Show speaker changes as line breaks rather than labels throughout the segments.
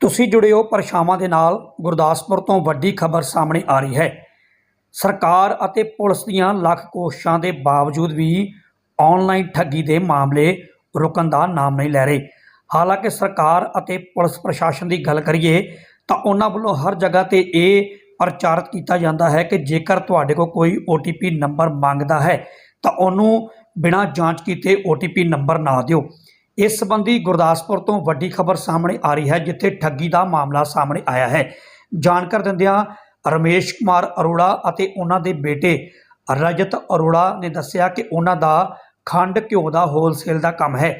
ਤੁਸੀਂ ਜੁੜੇ ਹੋ ਪਰਛਾਵਾਂ ਦੇ ਨਾਲ, ਗੁਰਦਾਸਪੁਰ ਤੋਂ ਵੱਡੀ ਖਬਰ ਸਾਹਮਣੇ ਆ ਰਹੀ ਹੈ। ਸਰਕਾਰ ਅਤੇ ਪੁਲਿਸ ਦੀਆਂ ਲੱਖ ਕੋਸ਼ਿਸ਼ਾਂ ਦੇ ਬਾਵਜੂਦ ਵੀ ਆਨਲਾਈਨ ਠੱਗੀ ਦੇ ਮਾਮਲੇ ਰੁਕਣ ਦਾ ਨਾਮ ਨਹੀਂ ਲੈ ਰਹੇ। ਹਾਲਾਂਕਿ ਸਰਕਾਰ ਅਤੇ ਪੁਲਿਸ ਪ੍ਰਸ਼ਾਸਨ ਦੀ ਗੱਲ ਕਰੀਏ ਤਾਂ ਉਹਨਾਂ ਵੱਲੋਂ ਹਰ ਜਗ੍ਹਾ ਤੇ ਇਹ ਪ੍ਰਚਾਰਿਤ ਕੀਤਾ ਜਾਂਦਾ ਹੈ ਕਿ ਜੇਕਰ ਤੁਹਾਡੇ ਕੋਲ ਕੋਈ OTP ਨੰਬਰ ਮੰਗਦਾ ਹੈ ਤਾਂ ਉਹਨੂੰ ਬਿਨਾਂ ਜਾਂਚ ਕੀਤੇ OTP ਨੰਬਰ ਨਾ ਦਿਓ। ਇਸ ਸੰਬੰਧੀ ਗੁਰਦਾਸਪੁਰ ਤੋਂ ਵੱਡੀ ਖਬਰ ਸਾਹਮਣੇ ਆ ਰਹੀ ਹੈ, ਜਿੱਥੇ ਠੱਗੀ ਦਾ ਮਾਮਲਾ ਸਾਹਮਣੇ ਆਇਆ ਹੈ। ਜਾਣਕਾਰ ਦਿੰਦਿਆਂ ਰਮੇਸ਼ ਕੁਮਾਰ ਅਰੋੜਾ ਅਤੇ ਉਹਨਾਂ ਦੇ ਬੇਟੇ ਰਜਤ ਅਰੋੜਾ ਨੇ ਦੱਸਿਆ ਕਿ ਉਹਨਾਂ ਦਾ ਖੰਡ ਘਿਓ ਦਾ ਹੋਲਸੇਲ ਦਾ ਕੰਮ ਹੈ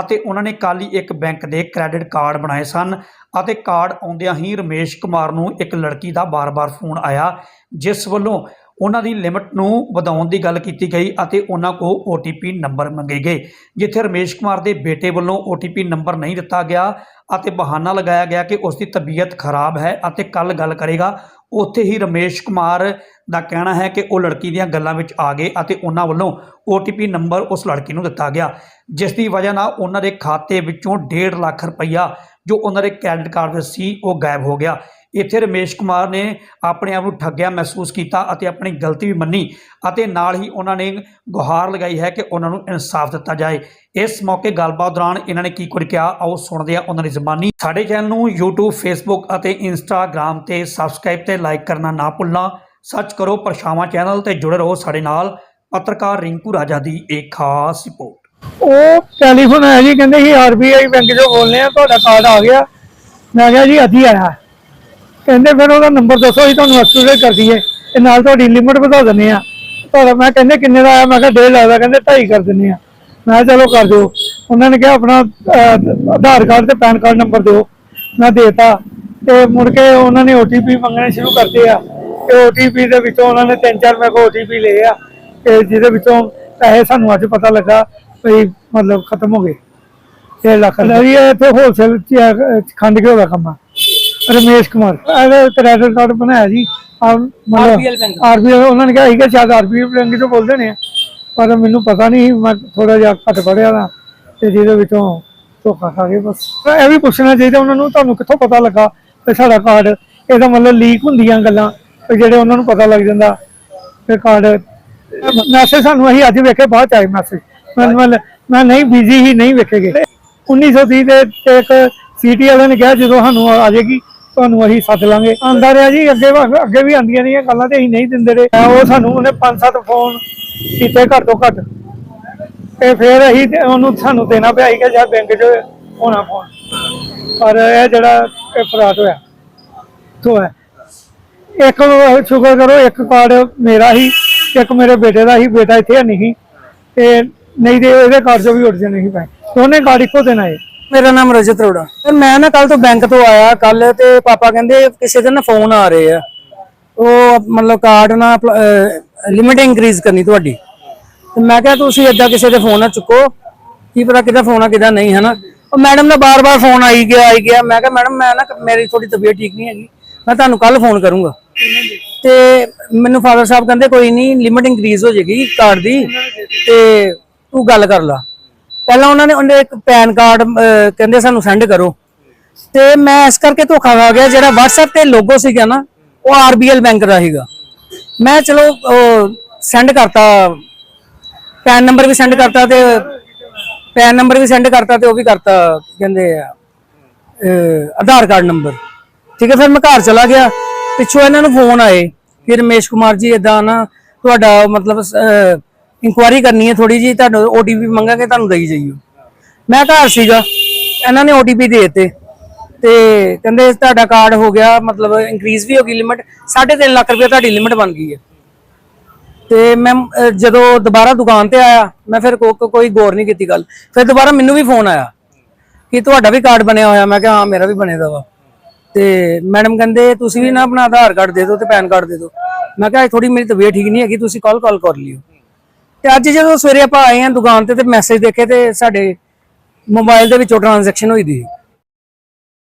ਅਤੇ ਉਹਨਾਂ ਨੇ ਕੱਲ੍ਹ ਹੀ ਇੱਕ ਬੈਂਕ ਦੇ ਕ੍ਰੈਡਿਟ ਕਾਰਡ ਬਣਾਏ ਸਨ ਅਤੇ ਕਾਰਡ ਆਉਂਦਿਆਂ ਹੀ ਰਮੇਸ਼ ਕੁਮਾਰ ਨੂੰ ਇੱਕ ਲੜਕੀ ਦਾ ਬਾਰ-ਬਾਰ ਫੋਨ ਆਇਆ, ਜਿਸ ਵੱਲੋਂ ਉਹਨਾਂ ਦੀ ਲਿਮਟ ਨੂੰ ਵਧਾਉਣ ਦੀ ਗੱਲ ਕੀਤੀ ਗਈ ਅਤੇ ਉਹਨਾਂ ਕੋਲ OTP ਨੰਬਰ ਮੰਗੇ ਗਏ, ਜਿੱਥੇ ਰਮੇਸ਼ ਕੁਮਾਰ ਦੇ ਬੇਟੇ ਵੱਲੋਂ OTP ਨੰਬਰ ਨਹੀਂ ਦਿੱਤਾ ਗਿਆ ਅਤੇ ਬਹਾਨਾ ਲਗਾਇਆ ਗਿਆ ਕਿ ਉਸ ਦੀ ਤਬੀਅਤ ਖਰਾਬ ਹੈ ਅਤੇ ਕੱਲ ਗੱਲ ਕਰੇਗਾ। ਉੱਥੇ ਹੀ ਰਮੇਸ਼ ਕੁਮਾਰ ਦਾ ਕਹਿਣਾ ਹੈ ਕਿ ਉਹ ਲੜਕੀ ਦੀਆਂ ਗੱਲਾਂ ਵਿੱਚ ਆ ਗਏ ਅਤੇ ਉਹਨਾਂ ਵੱਲੋਂ OTP ਨੰਬਰ ਉਸ ਲੜਕੀ ਨੂੰ ਦਿੱਤਾ ਗਿਆ, ਜਿਸ ਦੀ ਵਜ੍ਹਾ ਨਾਲ ਉਹਨਾਂ ਦੇ ਖਾਤੇ ਵਿੱਚੋਂ 1.5 ਲੱਖ ਰੁਪਈਆ ਜੋ ਉਹਨਾਂ ਦੇ ਕ੍ਰੈਡਿਟ ਕਾਰਡ ਵਿੱਚ ਸੀ, ਉਹ ਗਾਇਬ ਹੋ ਗਿਆ। ਇੱਥੇ ਰਮੇਸ਼ ਕੁਮਾਰ ਨੇ ਆਪਣੇ ਆਪ ਨੂੰ ਠੱਗਿਆ ਮਹਿਸੂਸ ਕੀਤਾ ਅਤੇ ਆਪਣੀ ਗਲਤੀ ਵੀ ਮੰਨੀ ਅਤੇ ਨਾਲ ਹੀ ਉਹਨਾਂ ਨੇ ਗੁਹਾਰ ਲਗਾਈ ਹੈ ਕਿ ਉਹਨਾਂ ਨੂੰ ਇਨਸਾਫ ਦਿੱਤਾ ਜਾਏ। ਇਸ ਮੌਕੇ ਗੱਲਬਾਤ ਦੌਰਾਨ ਇਹਨਾਂ ਨੇ ਕੀ ਕੁਝ ਕਿਹਾ, ਆਓ ਸੁਣਦੇ ਹਾਂ ਉਹਨਾਂ ਦੀ ਜ਼ਬਾਨੀ। ਸਾਡੇ ਚੈਨਲ ਨੂੰ YouTube, Facebook ਅਤੇ Instagram ਤੇ ਸਬਸਕ੍ਰਾਈਬ ਤੇ ਲਾਈਕ ਕਰਨਾ ਨਾ ਭੁੱਲਣਾ। ਸਰਚ ਕਰੋ ਪਰਛਾਵਾਂ ਚੈਨਲ ਤੇ ਜੁੜੇ ਰਹੋ ਸਾਡੇ ਨਾਲ। ਪੱਤਰਕਾਰ ਰਿੰਕੂ ਰਾਜਾ ਦੀ ਇੱਕ ਖਾਸ ਰਿਪੋਰਟ।
ਉਹ ਟੈਲੀਫੋਨ ਆਇਆ ਜੀ, ਕਹਿੰਦੇ ਸੀ ਆਰਬੀਆਈ ਬੈਂਕ ਚੋਂ ਬੋਲਨੇ ਆ, ਤੁਹਾਡਾ ਕਾਰਡ ਆ ਗਿਆ। ਮੈਂ ਕਿਹਾ ਜੀ ਅੱਜ ਆਇਆ। ਕਹਿੰਦੇ ਫਿਰ ਉਹਦਾ ਨੰਬਰ ਦੱਸੋ ਅਸੀਂ ਤੁਹਾਨੂੰ ਐਕਟੀਵੇਟ ਕਰ ਦਈਏ ਤੇ ਨਾਲ ਤੁਹਾਡੀ ਲਿਮਟ ਵਧਾ ਦਿੰਨੇ ਆ ਤੁਹਾਡਾ ਮੈਂ ਕਹਿੰਦੇ ਕਿੰਨੇ ਦਾ ਆਇਆ? ਮੈਂ ਕਿਹਾ ਡੇਢ ਲੱਗਦਾ ਕਹਿੰਦੇ 2.5 ਕਰ ਦਿੰਨੇ ਆ ਮੈਂ ਚਲੋ ਕਰ ਦਿਓ। ਉਹਨਾਂ ਨੇ ਕਿਹਾ ਆਪਣਾ ਆਧਾਰ ਕਾਰਡ ਤੇ ਪੈਨ ਕਾਰਡ ਨੰਬਰ ਦਿਓ। ਮੈਂ ਦੇਤਾ। ਤੇ ਮੁੜ ਕੇ ਉਹਨਾਂ ਨੇ OTP ਮੰਗਣੇ ਸ਼ੁਰੂ ਕਰਤੇ ਆ। ਤੇ OTP ਦੇ ਵਿੱਚੋਂ ਉਹਨਾਂ ਨੇ ਤਿੰਨ ਚਾਰ ਮੇਰੇ ਕੋਲ OTP ਲਏ ਆ। ਤੇ ਜਿਹਦੇ ਵਿੱਚੋਂ ਪੈਸੇ ਸਾਨੂੰ ਅੱਜ ਪਤਾ ਲੱਗਾ ਵੀ ਮਤਲਬ ਖਤਮ ਹੋ ਗਏ। 6 ਲੱਖ ਦਾ ਇਹ ਇੱਥੇ ਹੋਲਸੇਲ ਖੰਡ ਘਿਓ ਦਾ ਕੰਮ ਆ। ਰਮੇਸ਼ ਕੁਮਾਰ। ਇਹਦਾ ਕ੍ਰੈਡਿਟ ਕਾਰਡ ਬਣਾਇਆ ਜੀ ਆਰਬੀਐਲ ਬੈਂਕ ਆਰਬੀਐਲ ਉਹਨਾਂ ਨੇ ਕਿਹਾ ਸੀ ਕਿ ਸ਼ਾਇਦ ਆਰਬੀਐਲ ਬੈਂਕ ਤੋਂ ਬੋਲਦੇ ਨੇ। ਪਰ ਮੈਨੂੰ ਪਤਾ ਨਹੀਂ ਮੈਂ ਥੋੜਾ ਜਿਹਾ ਘੱਟ ਪੜਿਆ ਦਾ ਤੇ ਜਿਹਦੇ ਵਿੱਚੋਂ ਧੋਖਾ ਖਾ ਗਏ ਬਸ। ਇਹ ਵੀ ਪੁੱਛਣਾ ਚਾਹੀਦਾ ਉਹਨਾਂ ਨੂੰ ਤੁਹਾਨੂੰ ਕਿੱਥੋਂ ਪਤਾ ਲੱਗਾ ਕਿ ਸਾਡਾ ਕਾਰਡ ਇਹਦਾ ਮਤਲਬ ਲੀਕ ਹੁੰਦੀਆਂ ਗੱਲਾਂ ਜਿਹੜੇ ਉਹਨਾਂ ਨੂੰ ਪਤਾ ਲੱਗ ਜਾਂਦਾ ਕਿ ਕਾਰਡ ਮੈਸੇਜ ਸਾਨੂੰ ਅਸੀਂ ਅੱਜ ਵੇਖੇ ਬਾਅਦ ਆਏ ਮੈਸੇਜ ਮੈਂ ਨਹੀਂ ਬਿਜ਼ੀ ਹੀ ਨਹੀਂ ਵੇਖੇਗੇ 1930 ਦੇ ਇੱਕ ਸੀਟੀ ਵਾਲਿਆਂ ਨੇ ਕਿਹਾ ਜਦੋਂ ਸਾਨੂੰ ਆ ਜਾਏਗੀ ਤੁਹਾਨੂੰ ਅਸੀਂ ਸੱਦ ਲਾਂਗੇ। ਆਂਦਾ ਰਿਹਾ ਜੀ, ਅੱਗੇ ਅੱਗੇ ਵੀ ਆਂਦੀਆਂ ਰਹੀਆਂ ਗੱਲਾਂ ਤੇ ਅਸੀਂ ਨਹੀਂ ਦਿੰਦੇ ਰਹੇ। ਉਹ ਸਾਨੂੰ ਉਹਨੇ ਪੰਜ ਸੱਤ ਫੋਨ ਕੀਤੇ ਘੱਟ ਤੋਂ ਘੱਟ। ਤੇ ਫਿਰ ਅਸੀਂ ਉਹਨੂੰ ਸਾਨੂੰ ਦੇਣਾ ਪਿਆ ਸੀ ਜਾਂ ਬੈਂਕ 'ਚ ਹੋਣਾ ਫੋਨ ਪਰ ਇਹ ਜਿਹੜਾ ਇਹ ਫਰਾਡ ਹੋਇਆ ਤੋਂ ਹੈ। ਇੱਕ ਸ਼ੁਕਰ ਕਰੋ, ਇੱਕ ਕਾਰਡ ਮੇਰਾ ਹੀ ਇੱਕ ਮੇਰੇ ਬੇਟੇ ਦਾ ਹੀ ਬੇਟਾ ਇੱਥੇ ਨਹੀਂ ਸੀ। ਤੇ ਨਹੀਂ ਤੇ ਇਹਦੇ ਕਾਰਡ 'ਚੋਂ ਵੀ ਉੱਡ ਜਾਣੇ ਸੀ ਪੈਸੇ ਦੋਨੇ ਕਾਰਡ ਇੱਕੋ ਦਿਨ ਆਏ।
ਮੇਰਾ ਨਾਮ ਰਜਤ ਅਰੋੜਾ। ਤੇ ਮੈਂ ਨਾ ਕੱਲ ਤੋਂ ਬੈਂਕ ਤੋਂ ਆਇਆ ਕੱਲ ਤੇ ਪਾਪਾ ਕਹਿੰਦੇ ਕਿਸੇ ਦੇ ਨਾ ਫੋਨ ਆ ਰਹੇ ਆ। ਉਹ ਮਤਲਬ ਕਾਰਡ ਨਾ ਲਿਮਿਟ ਇਨਕਰੀਜ਼ ਕਰਨੀ ਤੁਹਾਡੀ। ਤੇ ਮੈਂ ਕਿਹਾ, ਤੁਸੀਂ ਏਦਾਂ ਕਿਸੇ ਦੇ ਫੋਨ ਨਾ ਚੁੱਕੋ। ਕੀ ਪਤਾ ਕਿਹਦਾ ਫੋਨ ਆ, ਕਿਹਦਾ ਨਹੀਂ, ਹਨਾ? ਉਹ ਮੈਡਮ ਦਾ ਬਾਰ-ਬਾਰ ਫੋਨ ਆਈ ਗਿਆ ਆਈ ਗਿਆ। ਮੈਂ ਕਿਹਾ ਮੈਡਮ ਮੈਂ ਨਾ ਮੇਰੀ ਥੋੜੀ ਤਬੀਅਤ ਠੀਕ ਨਹੀਂ ਹੈਗੀ। ਮੈਂ ਤੁਹਾਨੂੰ ਕੱਲ ਫੋਨ ਕਰੂੰਗਾ। ਤੇ ਮੈਨੂੰ ਫਾਦਰ ਸਾਹਿਬ ਕਹਿੰਦੇ, ਕੋਈ ਨਹੀਂ ਲਿਮਿਟ ਇਨਕਰੀਜ਼ ਹੋ ਜਾਏਗੀ ਕਾਰਡ ਦੀ। ਤੇ ਤੂੰ ਗੱਲ ਕਰ ਲਾ। ਪਹਿਲਾਂ ਉਹਨਾਂ ਨੇ ਉਹਨੇ ਇੱਕ ਪੈਨ ਕਾਰਡ ਕਹਿੰਦੇ ਸਾਨੂੰ ਸੈਂਡ ਕਰੋ। ਤੇ ਮੈਂ ਇਸ ਕਰਕੇ ਧੋਖਾ ਖਾ ਗਿਆ, ਜਿਹੜਾ WhatsApp ਤੇ ਲੋਗੋ ਸੀਗਾ ਨਾ, ਉਹ RBL ਬੈਂਕ ਦਾ ਸੀਗਾ। ਮੈਂ ਚਲੋ ਸੈਂਡ ਕਰਤਾ, ਪੈਨ ਨੰਬਰ ਵੀ ਸੈਂਡ ਕਰਤਾ ਤੇ ਪੈਨ ਨੰਬਰ ਵੀ ਸੈਂਡ ਕਰਤਾ ਤੇ ਉਹ ਵੀ ਕਰਤਾ, ਕਹਿੰਦੇ ਆ ਆਧਾਰ ਕਾਰਡ ਨੰਬਰ। ਠੀਕ ਹੈ, ਫਿਰ ਮੈਂ ਘਰ ਚਲਾ ਗਿਆ। ਪਿੱਛੋਂ ਇਹਨਾਂ ਨੂੰ ਫੋਨ ਆਏ ਕਿ ਰਮੇਸ਼ ਕੁਮਾਰ ਜੀ ਇਦਾਂ ਨਾ, ਤੁਹਾਡਾ ਮਤਲਬ ਇਨਕੁਆਰੀ ਕਰਨੀ ਹੈ ਥੋੜੀ ਜੀ ਤੁਹਾਨੂੰ OTP ਮੰਗਾਂਗੇ, ਤੁਹਾਨੂੰ ਦਈ ਜਾਈਓ। ਮੈਂ ਘਰ ਸੀਗਾ, ਇਹਨਾਂ ਨੇ OTP ਦੇ ਦਿੱਤੇ। ਤੇ ਕਹਿੰਦੇ ਤੁਹਾਡਾ ਕਾਰਡ ਹੋ ਗਿਆ, ਮਤਲਬ ਇਨਕਰੀਜ਼ ਵੀ ਹੋ ਗਈ ਲਿਮਿਟ 3.5 ਲੱਖ ਰੁਪਏ ਤੁਹਾਡੀ ਲਿਮਿਟ ਬਣ ਗਈ ਹੈ। ਤੇ ਮੈਂ ਜਦੋਂ ਦੁਬਾਰਾ ਦੁਕਾਨ ਤੇ ਆਇਆ, ਮੈਂ ਫਿਰ ਕੋਈ ਗੌਰ ਨਹੀਂ ਕੀਤੀ ਗੱਲ। ਫਿਰ ਦੁਬਾਰਾ ਮੈਨੂੰ ਵੀ ਫੋਨ ਆਇਆ ਕਿ ਤੁਹਾਡਾ ਵੀ ਕਾਰਡ ਬਣਿਆ ਹੋਇਆ। ਮੈਂ ਕਿਹਾ, ਹਾਂ, ਮੇਰਾ ਵੀ ਬਣੇਦਾ ਵਾ। ਤੇ ਮੈਡਮ ਕਹਿੰਦੇ, ਤੁਸੀਂ ਵੀ ਨਾ ਆਪਣਾ ਆਧਾਰ ਕਾਰਡ ਦੇ ਦਿਓ ਤੇ ਪੈਨ ਕਾਰਡ ਦੇ ਦਿਓ। ਮੈਂ ਕਿਹਾ ਥੋੜੀ ਮੇਰੀ ਤਬੀਅਤ ਠੀਕ ਨਹੀਂ ਹੈਗੀ, ਤੁਸੀਂ ਕਾਲ ਕਾਲ ਕਰ ਲਿਓ। ਤੇ ਅੱਜ ਜਦੋਂ ਸਵੇਰੇ ਆਪਾਂ ਆਏ ਹਾਂ ਦੁਕਾਨ ਤੇ ਤੇ ਮੈਸੇਜ ਦੇਖੇ ਤੇ ਸਾਡੇ ਮੋਬਾਈਲ ਦੇ ਵਿੱਚੋਂ ਟ੍ਰਾਂਜੈਕਸ਼ਨ ਹੋਈ ਦੀ।